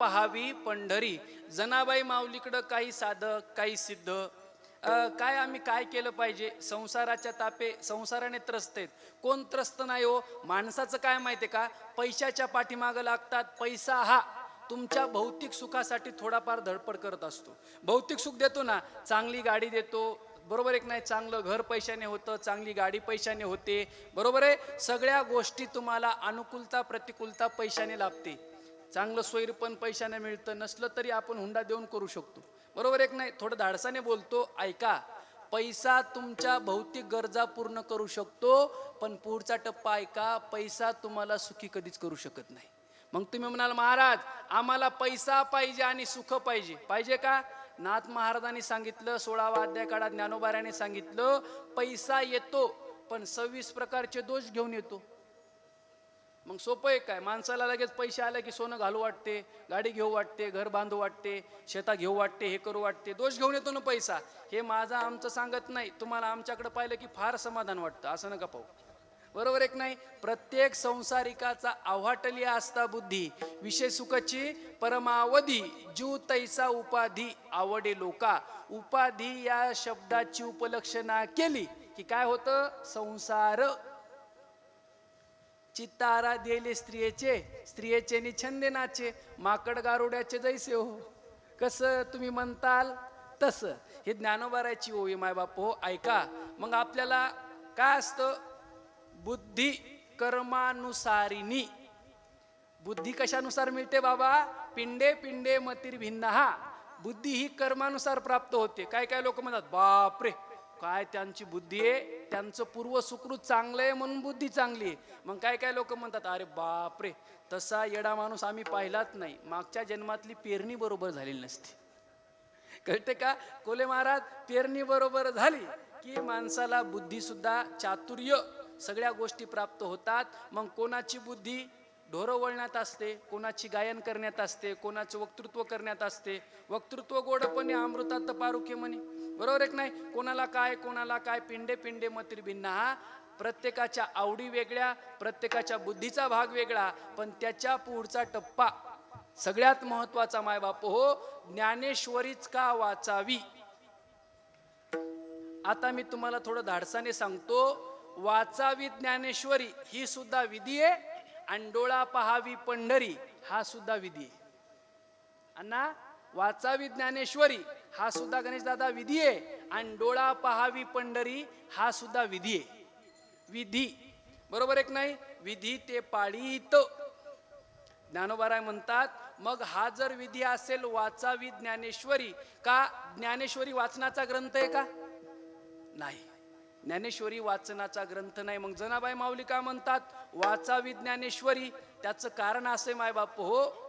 पहावी पंढरी. जनाबाई माऊलीकडं काही साधक काही सिद्ध. काय आम्ही काय केलं पाहिजे? संसाराच्या तापे संसाराने त्रस्त आहेत. कोण त्रस्त नाही हो? माणसाचं काय माहिती आहे का? पैशाच्या पाठीमागं लागतात. पैसा हा तुमच्या भौतिक सुखासाठी थोडाफार धडपड करत असतो. भौतिक सुख देतो ना चांगली गाडी देतो. बरोबर एक नाही? चांगलं घर पैशाने होतं चांगली गाडी पैशाने होते. बरोबर आहे? सगळ्या गोष्टी तुम्हाला अनुकूलता प्रतिकूलता पैशाने लाभते. चांगलं सोयीर पण पैशाने मिळतं नसलं तरी आपण हुंडा देऊन करू शकतो. बरोबर एक नाही थोडं धाडसाने बोलतो ऐका. पैसा तुमच्या भौतिक गरजा पूर्ण करू शकतो पण पुढचा टप्पा ऐका पैसा तुम्हाला सुखी कधीच करू शकत नाही. मग तुम्ही म्हणाल महाराज आम्हाला पैसा पाहिजे आणि सुख पाहिजे. पाहिजे का? नाथ महाराजांनी सांगितलं सोळावा अध्याय काळात ज्ञानोबाऱ्याने सांगितलं पैसा येतो पण सव्वीस प्रकारचे दोष घेऊन येतो. मग सोपं आहे काय? माणसाला लगेच पैसे आले की सोनं घालू वाटते गाडी घेऊ वाटते घर बांधू वाटते शेता घेऊ वाटते हे करू वाटते दोष घेऊन येतो ना पैसा. हे माझं आमचं सांगत नाही. तुम्हाला आमच्याकडे पाहिलं की फार समाधान वाटतं. असं नका पाहू. बरोबर एक नाही? प्रत्येक संसारिकाचा आव्हाटली असता बुद्धी विषय सुखाची परमावधी जीव तैसा उपाधी आवडे लोका. उपाधी या शब्दाची उपलक्षणा केली की काय होतं? संसार चित्तारा दिले स्त्रियेचे स्त्रियेचे नि नाचे माकड गारुड्याचे जैसे हो. कसं तुम्ही म्हणताल? तसं. हे ज्ञानोबाराची ओवी माय बाप हो ऐका. मग आपल्याला काय असतं? बुद्धी कर्मानुसारिनी बुद्धी कशानुसार मिळते बाबा? पिंडे पिंडे मतीर भिन्न हा बुद्धी ही कर्मानुसार प्राप्त होते. काय काय लोक म्हणतात? बापरे! काय त्यांची बुद्धी आहे? त्यांचं पूर्व सुकृत चांगलं आहे म्हणून बुद्धी चांगली आहे. मग काय काय लोक म्हणतात अरे बापरे तसा येडा माणूस आम्ही पाहिलाच नाही. मागच्या जन्मातली पेरणी बरोबर झालेली नसते. कळते का? कोले महाराज पेरणी बरोबर झाली की माणसाला बुद्धीसुद्धा चातुर्य सगळ्या गोष्टी प्राप्त होतात. मग कोणाची बुद्धी? ढोरं वळण्यात असते कोणाची गायन करण्यात असते कोणाचं वक्तृत्व करण्यात असते. वक्तृत्व गोडपणे अमृतात पारुके म्हणे. बरोबर एक नाही? कोणाला काय कोणाला काय पिंडे पिंडे मतिर भिन्ना. हा प्रत्येकाच्या आवडी वेगळ्या प्रत्येकाच्या बुद्धीचा भाग वेगळा पण त्याच्या पुढचा टप्पा सगळ्यात महत्त्वाचा मायबाप हो ज्ञानेश्वरीच का वाचावी? आता मी तुम्हाला थोडं धाडसाने सांगतो वाचावी ज्ञानेश्वरी ही सुद्धा विधी आहे. आणि डोळा पहावी पंढरी हा सुद्धा विधी आहे. अण्णा वाचावी ज्ञानेश्वरी हा सुद्धा गणेशदादा विधी आहे. आणि डोळा पहावी पंढरी हा सुद्धा विधी आहे. विधी बरोबर एक नाही? विधी ते पाळीत. ज्ञानोबाराय म्हणतात मग हा जर विधी असेल वाचावी ज्ञानेश्वरी. का ज्ञानेश्वरी वाचनाचा ग्रंथ आहे का? नाही. ज्ञानेश्वरी वाचनाचा ग्रंथ नाही. मग जनाबाई माऊली का म्हणतात? वाचावी ज्ञानेश्वरी. त्याचं कारण असे माय बाप हो.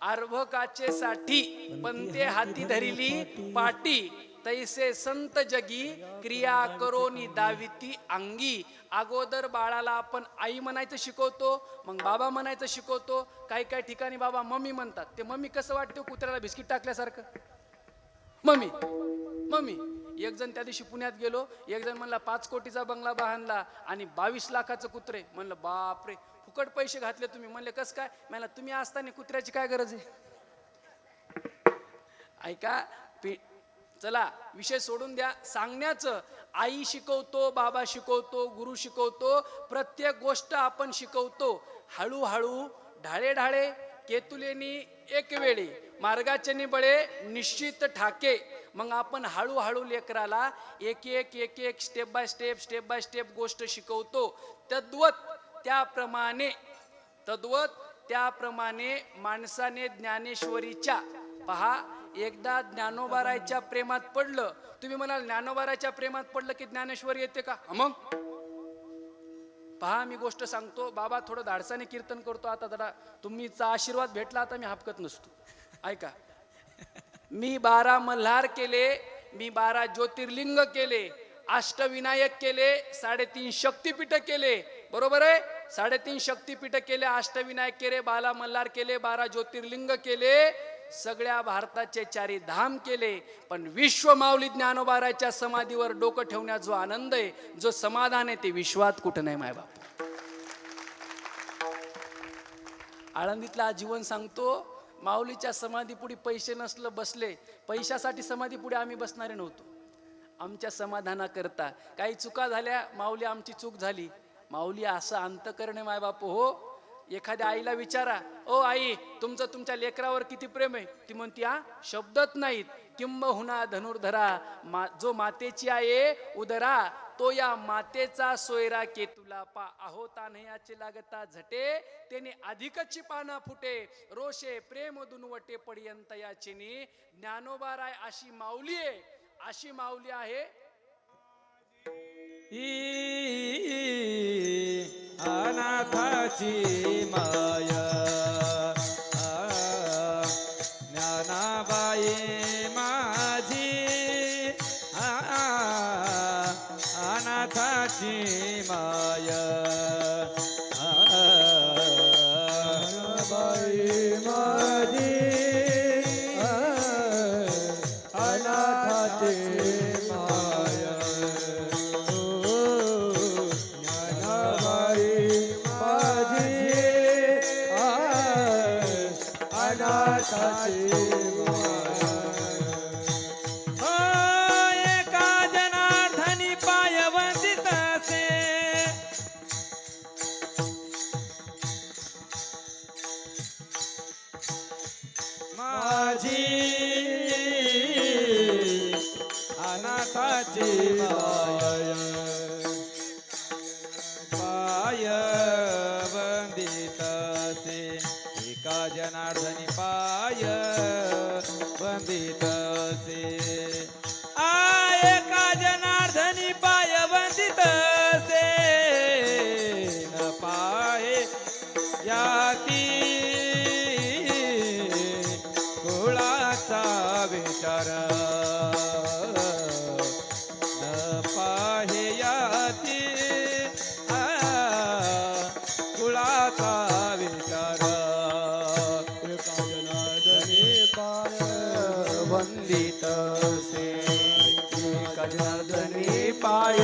अर्भकाचे साठी पंते हाती धरिली पाटी. तैसे संत जगी क्रिया करोनी दाविती अंगी. अगोदर बाळाला आपण आई म्हणायचं शिकवतो मग बाबा म्हणायचं शिकवतो. काही काही ठिकाणी बाबा मम्मी म्हणतात. ते मम्मी कसं वाटतं कुत्र्याला बिस्किट टाकल्यासारखं? Mummy mummy. एक जण त्या दिवशी पुण्यात गेलो एक जण म्हणला पाच कोटीचा बंगला बांधला आणि बावीस लाखाचं कुत्रे. म्हणलं बापरे फुकट पैसे घातले तुम्ही. म्हणले कस काय? म्हणला तुम्ही असताना कुत्र्याची काय गरज आहे? ऐका पी चला विषय सोडून द्या. सांगण्याचं आई शिकवतो बाबा शिकवतो गुरु शिकवतो प्रत्येक गोष्ट आपण शिकवतो. हळूहळू ढाळे ढाळे केतुलेनी एक वेळी मार्गाचे निबळे निश्चित ठाके. मग आपण हळूहळू लेकराला एक एक एक एक step by step step by step गोष्ट शिकवतो. तद्वत त्याप्रमाणे तद्वत त्याप्रमाणे माणसाने ज्ञानेश्वरीच्या पहा एकदा ज्ञानोबारायच्या प्रेमात पडलं. तुम्ही म्हणाल ज्ञानोबारायच्या प्रेमात पडलं की ज्ञानेश्वरी येते का? मग? पहा मी गोष्ट सांगतो बाबा थोडं धाडसाने कीर्तन करतो आता जरा तुम्हीचा आशीर्वाद भेटला आता मी हापकत नसतो. ऐका. मी बारा मल्हार केले मी बारा ज्योतिर्लिंग केले अष्टविनायक केले साडेतीन शक्तिपीठ केले. बरोबर आहे? साडेतीन शक्तीपीठ केले अष्टविनायक केले बाला मल्हार केले बारा ज्योतिर्लिंग केले. सगळ्या भारताचे चारी धाम केले पण विश्व माऊली ज्ञानोबाराच्या समाधीवर डोकं ठेवण्यात जो आनंद आहे जो समाधान आहे ते विश्वात कुठं नाही मायबाप. आळंदीतला जीवन सांगतो माऊलीच्या समाधीपुढे पैसे नसलं बसले पैशासाठी समाधीपुढे आम्ही बसणारे नव्हतो. आमच्या समाधानाकरता काही चुका झाल्या माऊली आमची चूक झाली. माऊली असं अंत करणे माय बाप हो. एखाद्या आईला विचारा ओ आई तुमचं तुमच्या लेकरावर किती प्रेम आहे? ती म्हणती हा शब्दच नाहीत. किंबहुना धनुर्धरा मा जो मातेची आहे उदरा तो या मातेचा सोयरा केतुला पा. आहो तान्हयाचे लागता झटे त्याने अधिकची पाना फुटे. रोषे प्रेम दुनवटे पर्यंत याचिनी. ज्ञानोबाराय अशी माऊली आहे. अशी माऊली आहे. अनाथाची माया. पाय वंदित असे माझी माय पाय वंदित असे एका जनार्दनी आहे. याती कुळाचा विचार. न पाहे याती. कुळाचा विचार. काजनादने पार वंदित से काजनादने पाय